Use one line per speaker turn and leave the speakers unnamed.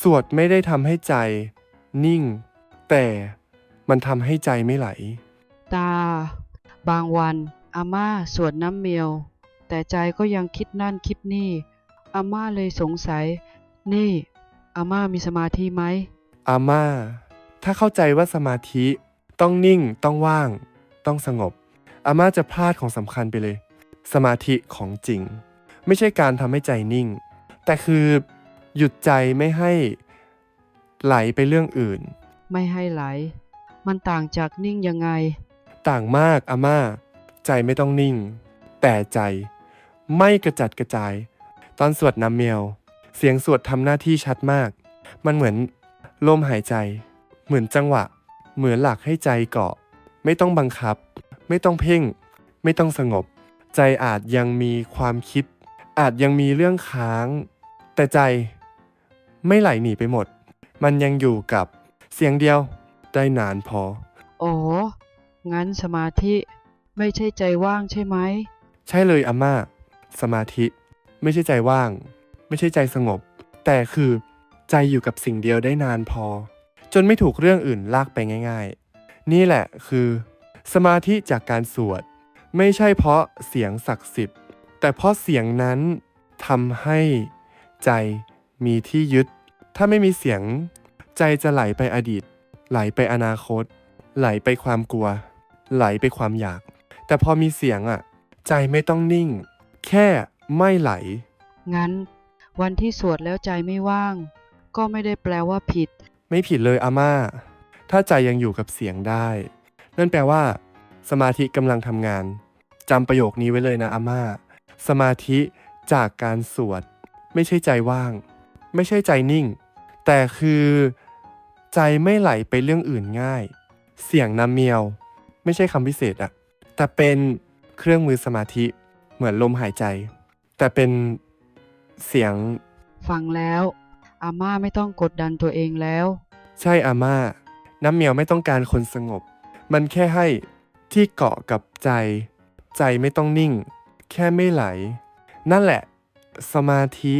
สวดไม่ได้ทำให้ใจ นิ่ง แต่มันทำให้ใจไม่ไหล
ตา บางวันอาม่าสวดน้ำเมียว แต่ใจก็ยังคิดนั่นคิดนี่อาม่าเลยสงสัย นี่อาม่ามีสมาธิไหม
อาม่า ถ้าเข้าใจว่าสมาธิต้องนิ่งต้องว่าง ต้องสงบอาม่าจะพลาดของสำคัญไปเลย สมาธิของจริง ไม่ใช่การทำให้ใจนิ่ง แต่คือ หยุดใจไม่ให้ไหลไปเรื่องอื่น
ไม่ให้ไหล มันต่างจากนิ่งยังไง
ต่างมากอาม่า ใจไม่ต้องนิ่ง แต่ใจไม่กระจัดกระจาย ตอนสวดน้ำเมียว เสียงสวดทำหน้าที่ชัดมาก มันเหมือนลมหายใจ เหมือนจังหวะ เหมือนหลักให้ใจเกาะ ไม่ต้องบังคับ ไม่ต้องเพ่ง ไม่ต้องสงบ ใจอาจยังมีความคิด อาจยังมีเรื่องค้าง แต่ใจ ไม่ไหลหนีไปหมด มันยังอยู่กับเสียงเดียวได้นานพอ
อ๋องั้นสมาธิไม่ใช่ใจว่างใช่ไหม
ใช่เลยอาม่า สมาธิ ไม่ใช่ใจว่าง ไม่ใช่ใจสงบ แต่คือใจอยู่กับสิ่งเดียวได้นานพอ จนไม่ถูกเรื่องอื่นลากไปง่าย ๆ นี่แหละคือ สมาธิจากการสวด ไม่ใช่เพราะเสียงศักดิ์สิทธิ์ แต่เพราะเสียงนั้นทำให้ใจ มีที่ยึด ถ้าไม่มีเสียง ใจจะไหลไปอดีต ไหลไปอนาคต ไหลไปความกลัว ไหลไปความอยาก แต่พอมีเสียงอะ ใจไม่ต้องนิ่ง แค่ไม่ไหล
งั้น วันที่สวดแล้วใจไม่ว่าง ก็ไม่ได้แปลว่าผิด
ไม่ผิดเลยอาม่า ถ้าใจยังอยู่กับเสียงได้ นั่นแปลว่า สมาธิกำลังทำงานจำประโยคนี้ไว้เลยนะอาม่า สมาธิจากการสวด ไม่ใช่ใจว่าง ไม่ใช่ใจนิ่ง แต่คือใจไม่ไหลไปเรื่องอื่นง่าย เสียงน้ำเมียว ไม่ใช่คำพิเศษอะแต่เป็นเครื่องมือสมาธิเหมือนลมหายใจ แต่เป็นเสียง
ฟังแล้ว อาม่าไม่ต้องกดดันตัวเองแล้ว
ใช่อาม่า น้ำเมียวไม่ต้องการคนสงบ มันแค่ให้ที่เกาะกับใจ ใจไม่ต้องนิ่ง แค่ไม่ไหล นั่นแหละ สมาธิ